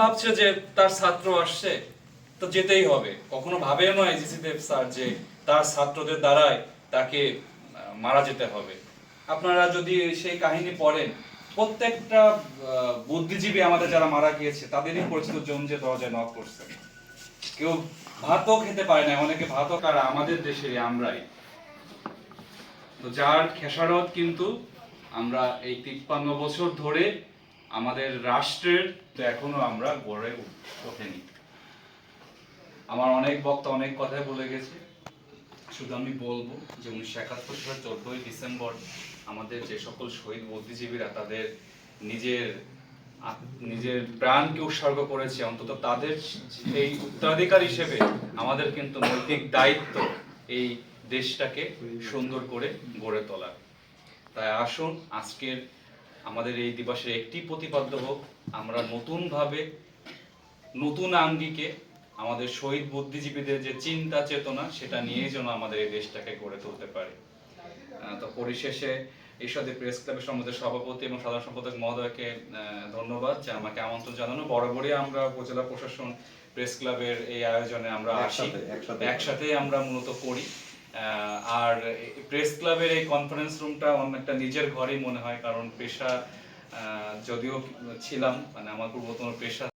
ভাবছে যে তার ছাত্র আসছে, তো যেতেই হবে। কখনো ভাবেও না এজিসি দেব স্যার যে তার ছাত্রদের দ্বারাই তাকে মারা যেতে হবে। আপনারা যদি সেই কাহিনী পড়েন, প্রত্যেকটা বুদ্ধিজীবী আমাদের যারা মারা গিয়েছে, তাদেরই পরিচিত যে দরজায় নক করছে। কেউ ভাতও খেতে পারে না, অনেকে ভাতও কারা আমাদের দেশেরই আমরাই। তো যার খেসারত কিন্তু আমরা এই তিপ্পান্ন বছর ধরে আমাদের রাষ্ট্রের তো এখনও আমরা গড়ে ওঠেনি। আমার অনেক বক্তা অনেক কথাই বলে গেছে। শুধু আমি বলব যে উনিশশো একাত্তর সালের চোদ্দই ডিসেম্বর আমাদের যে সকল শহীদ বুদ্ধিজীবীরা তাদের নিজের নিজের প্রাণকে উৎসর্গ করেছে, অন্তত তাদের এই উত্তরাধিকার হিসেবে আমাদের কিন্তু নৈতিক দায়িত্ব এই দেশটাকে সুন্দর করে গড়ে তোলা তাই আসুন, আজকের আমাদের এই দিবসের একটি প্রতিপাদ্য হোক আমরা নতুনভাবে নতুন আঙ্গিকে আমাদের শহীদ বুদ্ধিজীবীদের যে চিন্তা চেতনা সেটা নিয়ে যেন আমাদের এই দেশটাকে গড়ে তুলতে পারে। তো পরিশেষে ঈশ্বরদী প্রেস ক্লাবের সম্বন্ধে সভাপতি এবং সাধারণ সম্পাদক মহোদয়কে ধন্যবাদ যে আমাকে আমন্ত্রণ জানানো। বরাবরই আমরা উপজেলা প্রশাসন প্রেস ক্লাবের এই আয়োজনে আমরা আসি। একসাথে, আমরা মূলত করি। আর প্রেস ক্লাবের এই কনফারেন্স রুমটা অনেকটা নিজের ঘরেই মনে হয়, কারণ পেশা যদিও ছিলাম মানে আমার পূর্বতন পেশা